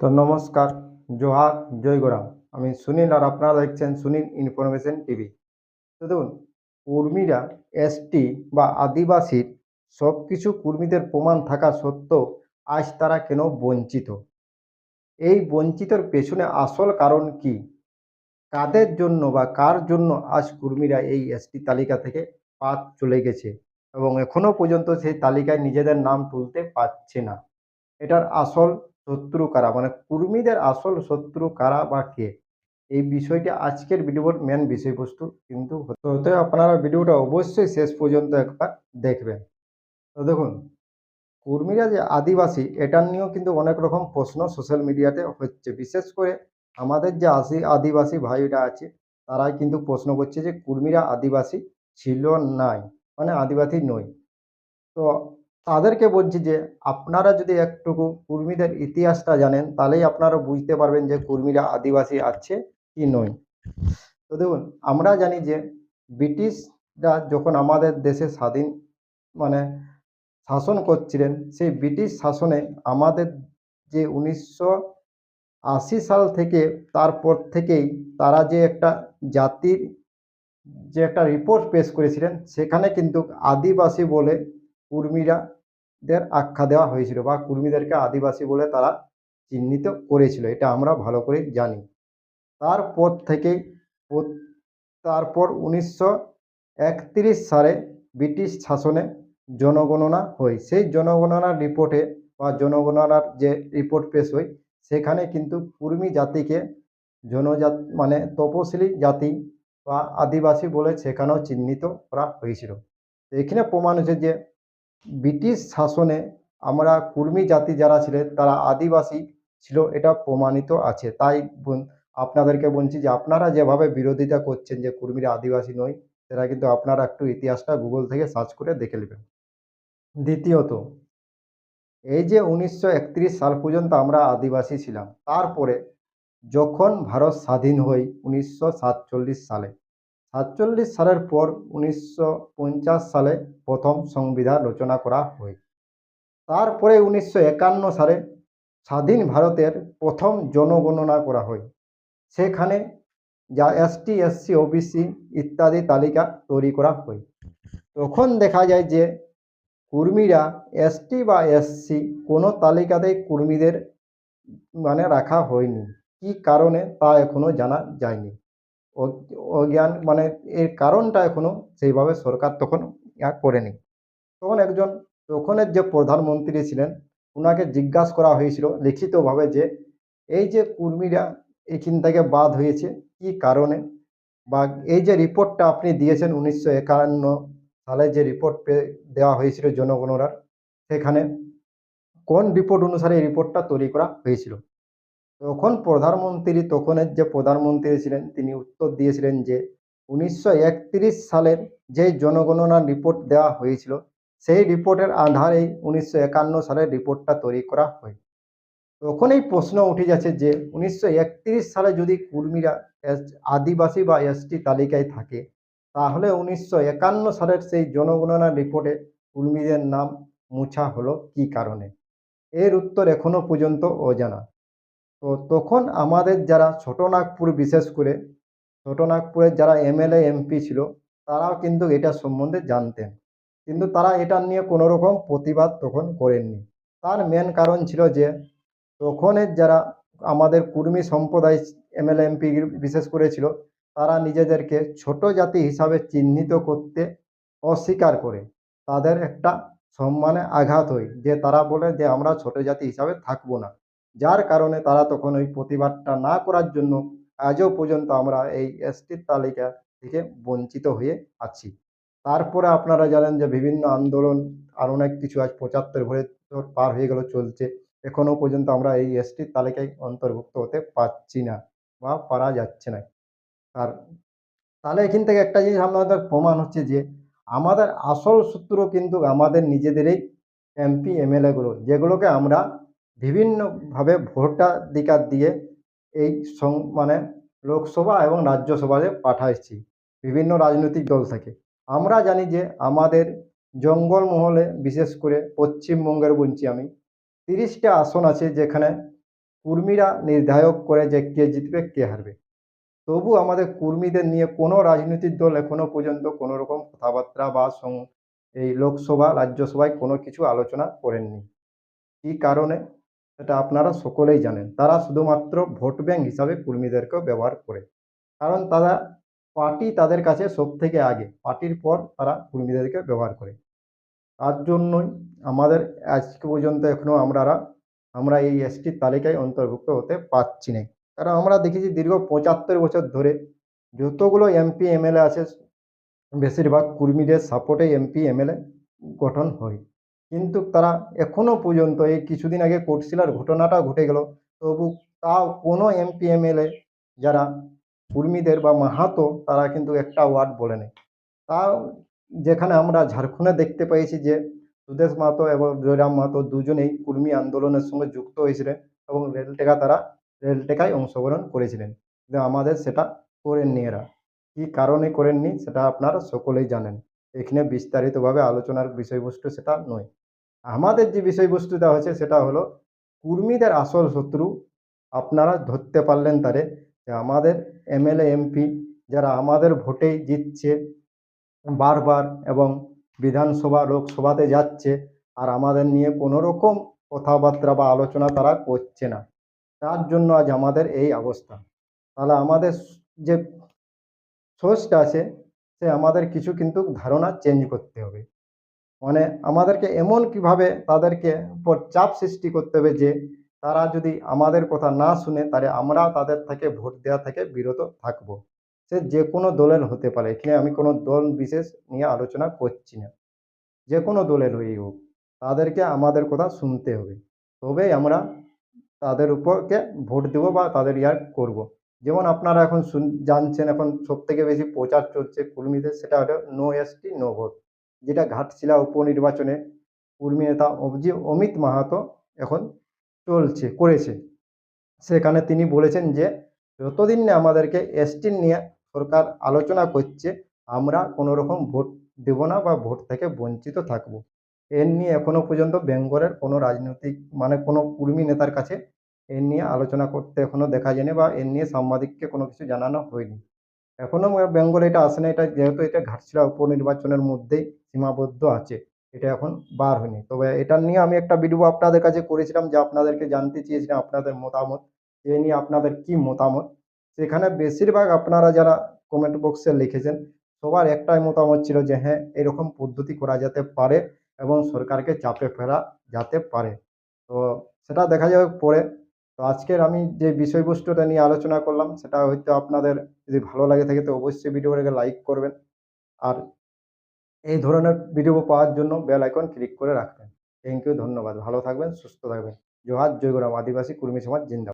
তো নমস্কার, জোহার, জয় গোরাম আমি সুনীল আর আপনারা দেখছেন সুনীল ইনফরমেশন টিভি। তো দেখুন, কর্মীরা, এসটি বা আদিবাসীর সব কিছু কর্মীদের প্রমাণ থাকা সত্ত্বেও আজ তারা কেন বঞ্চিত? এই বঞ্চিতর পেছনে আসল কারণ কি? কাদের জন্য বা কার জন্য আজ কর্মীরা এই এসটি তালিকা থেকে বাদ চলে গেছে? এবং এখনও পর্যন্ত সেই তালিকায় নিজেদের নাম তুলতে পারছে না। এটার আসল শত্রু কারা মানে কর্মীদের আসল শত্রু কারা বা কে? এই বিষয়টি আজকের ভিডিওর মেন বিষয়বস্তু। কিন্তু হতে আপনারা ভিডিওটা অবশ্যই শেষ পর্যন্ত একবার দেখবেন। তো দেখুন, কর্মীরা যে আদিবাসী, এটা নিয়েও কিন্তু অনেক রকম প্রশ্ন সোশ্যাল মিডিয়াতে হচ্ছে। বিশেষ করে আমাদের যে আসি আদিবাসী ভাইরা আছে, তারাই কিন্তু প্রশ্ন করছে যে কর্মীরা আদিবাসী ছিল নাই মানে আদিবাসী নয় তো তাদেরকে বলছি যে, আপনারা যদি একটুকু কুর্মীদের ইতিহাসটা জানেন, তাহলেই আপনারা বুঝতে পারবেন যে কুর্মীরা আদিবাসী আছে কি নয়। তো দেখুন, আমরা জানি যে ব্রিটিশরা যখন আমাদের দেশে স্বাধীন মানে শাসন করছিলেন, সেই ব্রিটিশ শাসনে আমাদের যে উনিশশো আশি সাল থেকে, তারপর থেকেই তারা যে একটা জাতির যে একটা রিপোর্ট পেশ করেছিলেন, সেখানে কিন্তু আদিবাসী বলে কুর্মীরা দের আখ্যা দেওয়া হয়েছিল বা কুর্মীদেরকে আদিবাসী বলে তারা চিহ্নিত করেছিল, এটা আমরা ভালো করে জানি। তারপর থেকে তারপর উনিশশো একত্রিশ সালে ব্রিটিশ শাসনে জনগণনা হয়। সেই জনগণনার রিপোর্টে বা জনগণনার যে রিপোর্ট পেশ হয়, সেখানে কিন্তু কুর্মী জাতিকে জনজাত মানে তপশিলি জাতি বা আদিবাসী বলে সেখানেও চিহ্নিত করা হয়েছিল। এখানে প্রমাণ হচ্ছে যে ব্রিটিশ শাসনে আমরা কুর্মী জাতি যারা ছিলেন তারা আদিবাসী ছিল, এটা প্রমাণিত আছে। তাই আপনাদেরকে বলছি যে আপনারা যেভাবে বিরোধিতা করছেন যে কুর্মীরা আদিবাসী নয়, সেটা কিন্তু আপনারা একটু ইতিহাসটা গুগল থেকে সার্চ করে দেখে নেবেন। দ্বিতীয়ত, এই যে উনিশশো একত্রিশ সাল পর্যন্ত আমরা আদিবাসী ছিলাম, তারপরে যখন ভারত স্বাধীন হই উনিশশো সাতচল্লিশ সালে সাতচল্লিশ সালের পর উনিশশো পঞ্চাশ সালে প্রথম সংবিধান রচনা করা হয়। তারপরে উনিশশো একান্ন সালে স্বাধীন ভারতের প্রথম জনগণনা করা হয়। সেখানে যা এসটি, এসসি, ওবিসি ইত্যাদি তালিকা তৈরি করা হয়। তখন দেখা যায় যে কুর্মীরা এসটি বা এসসি কোনো তালিকাতেই কুর্মীদের মানে রাখা হয়নি। কি কারণে তা এখনও জানা যায়নি। অজ্ঞান মানে এর কারণটা এখনও সেইভাবে সরকার তখন ইয়া করেনি। তখন একজন, তখনের যে প্রধানমন্ত্রী ছিলেন ওনাকে জিজ্ঞাসা করা হয়েছিল লিখিতভাবে যে, এই যে কুর্মীরা এখান থেকে বাদ হয়েছে, কি কারণে? বা এই যে রিপোর্টটা আপনি দিয়েছেন উনিশশো একান্ন সালে যে রিপোর্ট দেওয়া হয়েছিল জনগণনার সেখানে কোন রিপোর্ট অনুসারে এই রিপোর্টটা তৈরি করা হয়েছিল? তখন প্রধানমন্ত্রী, তখনের যে প্রধানমন্ত্রী ছিলেন, তিনি উত্তর দিয়েছিলেন যে উনিশশো একত্রিশ সালের যে জনগণনা রিপোর্ট দেওয়া হয়েছিল, সেই রিপোর্টের আধারেই উনিশশো একান্ন সালের রিপোর্টটা তৈরি করা হয়। তখন এই প্রশ্ন উঠে যাচ্ছে যে উনিশশো একত্রিশ সালে যদি কুর্মীরা আদিবাসী বা এসটি তালিকায় থাকে, তাহলে উনিশশো একান্ন সালের সেই জনগণনা রিপোর্টে কুর্মীদের নাম মুছা হলো কি কারণে? এর উত্তর এখনও পর্যন্ত অজানা। তো তখন আমাদের যারা ছোটনাগপুর বিশেষ করে ছোটনাগপুরের যারা এমএলএ, এমপি ছিল, তারাও কিন্তু এটা সম্বন্ধে জানতেন। কিন্তু তারা এটা নিয়ে কোনো রকম প্রতিবাদ তখন করেননি। তার মেন কারণ ছিল যে, তখনের যারা আমাদের কুর্মী সম্প্রদায় এমএলএ, এমপি বিশেষ করে ছিল, তারা নিজেদেরকে ছোট জাতি হিসাবে চিহ্নিত করতে অস্বীকার করে। তাদের একটা সম্মানে আঘাত হয়, যে তারা বলে যে আমরা ছোট জাতি হিসাবে থাকব না। যার কারণে তারা তখন ওই প্রতিবাদটা না করার জন্য আজও পর্যন্ত আমরা এই এসটির তালিকা থেকে বঞ্চিত হয়ে আছি। তারপরে আপনারা জানেন যে বিভিন্ন আন্দোলন আর অনেক কিছু আজ পঁচাত্তর বছর পার হয়ে গেল চলছে। এখনও পর্যন্ত আমরা এই এসটির তালিকায় অন্তর্ভুক্ত হতে পারছি না বা পারা যাচ্ছে না। আর তাহলে এখান থেকে একটা জিনিস আমাদের প্রমাণ হচ্ছে যে আমাদের আসল সূত্র কিন্তু আমাদের নিজেদেরই এমপি এমএলএগুলো যেগুলোকে আমরা বিভিন্নভাবে ভোটাধিকার দিয়ে এই মানে লোকসভা এবং রাজ্যসভাতে পাঠাইছি, বিভিন্ন রাজনৈতিক দল থেকে। আমরা জানি যে আমাদের জঙ্গলমহলে বিশেষ করে পশ্চিমবঙ্গের বলছি আমি, তিরিশটা আসন আছে যেখানে কুর্মীরা নির্ধারক করে যে কে জিতবে, কে হারবে। তবু আমাদের কর্মীদের নিয়ে কোনো রাজনৈতিক দল এখনও পর্যন্ত কোনো রকম কথাবার্তা বা এই লোকসভা, রাজ্যসভায় কোনো কিছু আলোচনা করেননি। কী কারণে? সেটা আপনারা সকলেই জানেন। তারা শুধুমাত্র ভোট ব্যাংক হিসাবে কর্মীদেরকেও ব্যবহার করে। কারণ তারা পার্টি তাদের কাছে সব থেকে আগে। পার্টির পর তারা কর্মীদেরকে ব্যবহার করে। তার জন্যই আমাদের আজকে পর্যন্ত এখনও আমরা আমরা এই এসটির তালিকায় অন্তর্ভুক্ত হতে পারছি না। কারণ আমরা দেখেছি দীর্ঘ পঁচাত্তর বছর ধরে যতগুলো এমপি, এমএলএ আছে, বেশিরভাগ কর্মীদের সাপোর্টে এমপি, এমএলএ গঠন হয়। কিন্তু তারা এখনও পর্যন্ত এই কিছুদিন আগে কোটশিলার ঘটনাটা ঘটে গেল। তবু তাও কোনো এমপি এমএলএ যারা কর্মীদের বা মাহাতো, তারা কিন্তু একটা ওয়ার্ড বলে নেই তাও যেখানে আমরা ঝাড়খণ্ডে দেখতে পেয়েছি যে সুদেশ মাহাতো এবং জয়রাম মাহাতো দুজনেই কর্মী আন্দোলনের সঙ্গে যুক্ত হয়েছিলেন এবং রেল টেকা তারা রেল টেকায় অংশগ্রহণ করেছিলেন। কিন্তু আমাদের সেটা করেননি এরা। কী কারণে করেননি সেটা আপনারা সকলেই জানেন। এখানে বিস্তারিতভাবে আলোচনার বিষয়বস্তু সেটা নয়। আমাদের যে বিষয়বস্তুটা হচ্ছে সেটা হলো, কর্মীদের আসল শত্রু আপনারা ধরতে পারলেন তারে, যে আমাদের এমএলএ, এমপি যারা আমাদের ভোটেই জিতছে, বারবার এবং বিধানসভা, লোকসভাতে যাচ্ছে, আর আমাদের নিয়ে কোনো রকম কথাবার্তা বা আলোচনা তারা করছে না। তার জন্য আজ আমাদের এই অবস্থা। তাহলে আমাদের যে সোর্সটা আছে, সে আমাদের কিছু কিন্তু ধারণা চেঞ্জ করতে হবে। মানে আমাদেরকে এমন কীভাবে তাদেরকে উপর চাপ সৃষ্টি করতে হবে যে তারা যদি আমাদের কথা না শুনে তাহলে আমরা তাদের থেকে ভোট দেওয়া থেকে বিরত থাকব। সে যে কোনো দলের হতে পারে, এখানে আমি কোনো দল বিশেষ নিয়ে আলোচনা করছি না। যে কোনো দলের হয়েই হোক, তাদেরকে আমাদের কথা শুনতে হবে। তবেই আমরা তাদের উপরকে ভোট দেবো বা তাদের ইয়ার করব। যেমন আপনারা এখন শুন, জানছেন এখন সব থেকে বেশি প্রচার চলছে কর্মীদের, সেটা হলো নো এসটি নো ভোট যেটা ঘাটশিলা উপনির্বাচনে কর্মী নেতা অমিত মাহাতো এখন চলছে, করেছে। সেখানে তিনি বলেছেন যে, যতদিন না আমাদেরকে এসটি নিয়ে সরকার আলোচনা করছে, আমরা কোনো রকম ভোট দেব না বা ভোট থেকে বঞ্চিত থাকব। এর নিয়ে এখনও পর্যন্ত বেঙ্গলের কোনো রাজনৈতিক মানে কোনো কর্মী নেতার কাছে এর নিয়ে আলোচনা করতে এখনও দেখা যায়নি বা এর নিয়ে সাংবাদিককে কোনো কিছু জানানো হয়নি। এখনও বেঙ্গলে এটা আসে না, এটা যেহেতু এটা ঘাটশিলা উপনির্বাচনের মধ্যেই সীমাবদ্ধ আছে, এটা এখন বার হয়নি। তবে এটা নিয়ে আমি একটা ভিডিও আপনাদের কাছে করেছিলাম যে আপনাদেরকে জানতে চেয়েছিলাম আপনাদের মতামত, এ নিয়ে আপনাদের কি মতামত? সেখানে বেশিরভাগ আপনারা যারা কমেন্ট বক্সে লিখেছেন, সবার একটাই মতামত ছিল যে হ্যাঁ এরকম পদ্ধতি করা যেতে পারে এবং সরকারকে চাপে ফেরা যেতে পারে। তো সেটা দেখা যাবে পরে। তো আজকের আমি যে বিষয়বস্তুটা নিয়ে আলোচনা করলাম, সেটা হয়তো আপনাদের যদি ভালো লাগে থাকে তো অবশ্যই ভিডিওটাকে লাইক করবেন। আর এই ধরনের ভিডিও পাওয়ার জন্য বেল আইকন ক্লিক করে রাখবেন। থ্যাংক ইউ ধন্যবাদ। ভালো থাকবেন, সুস্থ থাকবেন। জোহার, জয়গুরাম আদিবাসী কুর্মী সমাজ, জিন্দাবাদ।